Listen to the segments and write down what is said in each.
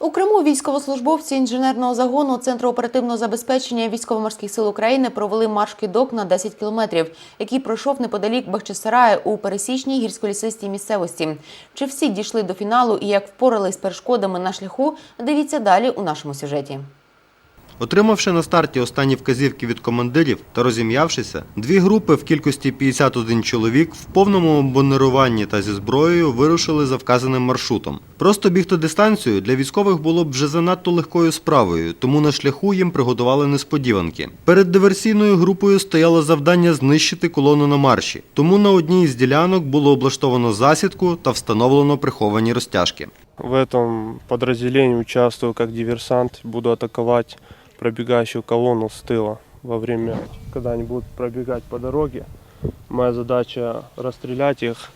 У Криму військовослужбовці інженерного загону Центру оперативного забезпечення військово-морських сил України провели марш кидок на 10 кілометрів, який пройшов неподалік Бахчисарая у пересічній гірськолісистій місцевості. Чи всі дійшли до фіналу і як впорались перешкодами на шляху? Дивіться далі у нашому сюжеті. Отримавши на старті останні вказівки від командирів та розім'явшися, дві групи в кількості 51 чоловік в повному обмунируванні та зі зброєю вирушили за вказаним маршрутом. Просто бігти дистанцію для військових було б вже занадто легкою справою, тому на шляху їм приготували несподіванки. Перед диверсійною групою стояло завдання знищити колону на марші, тому на одній із ділянок було облаштовано засідку та встановлено приховані розтяжки. В этом подразделении участвую как диверсант, буду атаковать пробегающую колонну с тыла во время, когда они будут пробегать по дороге. Моя задача расстрелять их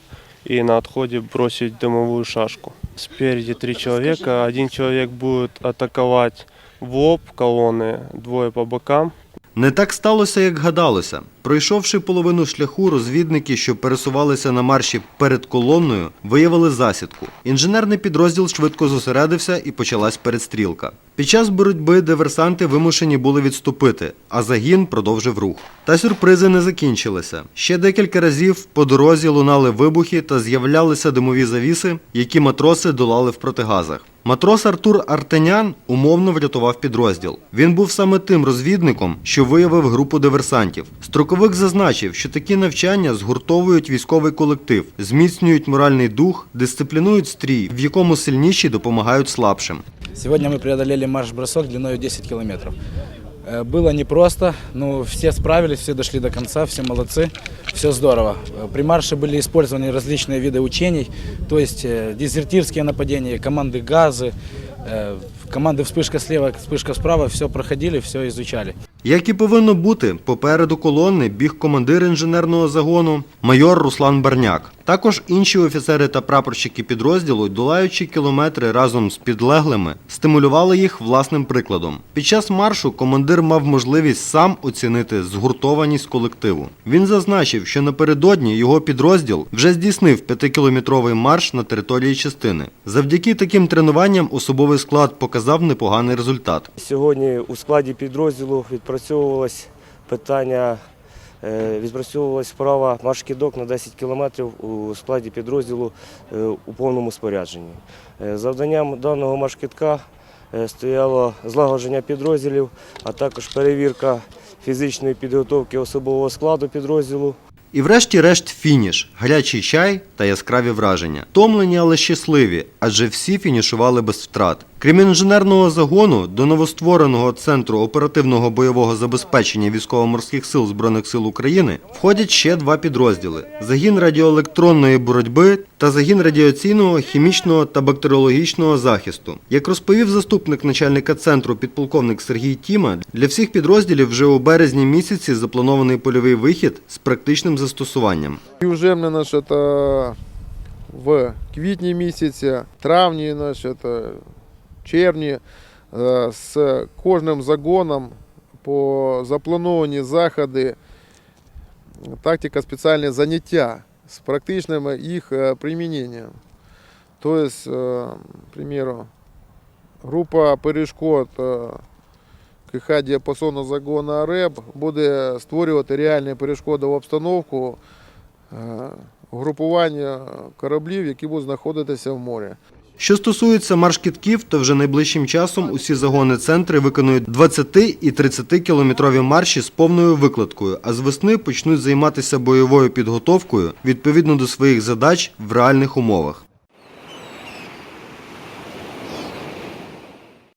и на отходе бросить дымовую шашку. Спереди три человека, один человек будет атаковать в лоб колонны, двое по бокам. Не так сталося, як гадалося. Пройшовши половину шляху, розвідники, що пересувалися на марші перед колонною, виявили засідку. Інженерний підрозділ швидко зосередився і почалась перестрілка. Під час боротьби диверсанти вимушені були відступити, а загін продовжив рух. Та сюрпризи не закінчилися. Ще декілька разів по дорозі лунали вибухи та з'являлися димові завіси, які матроси долали в протигазах. Матрос Артур Артенян умовно врятував підрозділ. Він був саме тим розвідником, що виявив групу диверсантів. Строковик зазначив, що такі навчання згуртовують військовий колектив, зміцнюють моральний дух, дисциплінують стрій, в якому сильніші допомагають слабшим. Сьогодні ми преодолели марш-бросок длиною 10 километров. Э, Было непросто, но все справились, все дошли до конца, все молодцы, все здорово. Э, При марше были использованы различные виды учений, то есть э, дезертирские нападения, команды газы, э, команды вспышка слева, вспышка справа, все проходили, все изучали. Як і повинно бути, попереду колони біг командир інженерного загону майор Руслан Барняк. Також інші офіцери та прапорщики підрозділу, долаючи кілометри разом з підлеглими, стимулювали їх власним прикладом. Під час маршу командир мав можливість сам оцінити згуртованість колективу. Він зазначив, що напередодні його підрозділ вже здійснив п'ятикілометровий марш на території частини. Завдяки таким тренуванням особовий склад показав непоганий результат. Сьогодні у складі підрозділу відпрацьовувалось питання, відпрацьовувалась справа марш-кидок на 10 кілометрів у складі підрозділу е, у повному спорядженні. Е, Завданням даного марш-кидка е, стояло злагодження підрозділів, а також перевірка фізичної підготовки особового складу підрозділу. І врешті-решт фініш, гарячий чай та яскраві враження. Томлені, але щасливі, адже всі фінішували без втрат. Крім інженерного загону, до новоствореного центру оперативного бойового забезпечення військово-морських сил Збройних сил України входять ще два підрозділи: загін радіоелектронної боротьби та загін радіаційного, хімічного та бактеріологічного захисту. Як розповів заступник начальника центру підполковник Сергій Тіма, для всіх підрозділів вже у березні місяці запланований польовий вихід з практичним застосуванням. І вже значить, е, в квітні місяці, травні, значить, е, червні е, з кожним загоном по заплановані заходи, тактика спеціальні заняття з практичним їх применением. То Тобто, е, к примеру, група перешкод е, КХ діапазону загону РЕБ буде створювати реальні в обстановку групування угрупування кораблів, які будуть знаходитися в морі. Що стосується марш-кітків, то вже найближчим часом усі загони центри виконують 20 і 30 кілометрові марші з повною викладкою, а з весни почнуть займатися бойовою підготовкою відповідно до своїх задач в реальних умовах.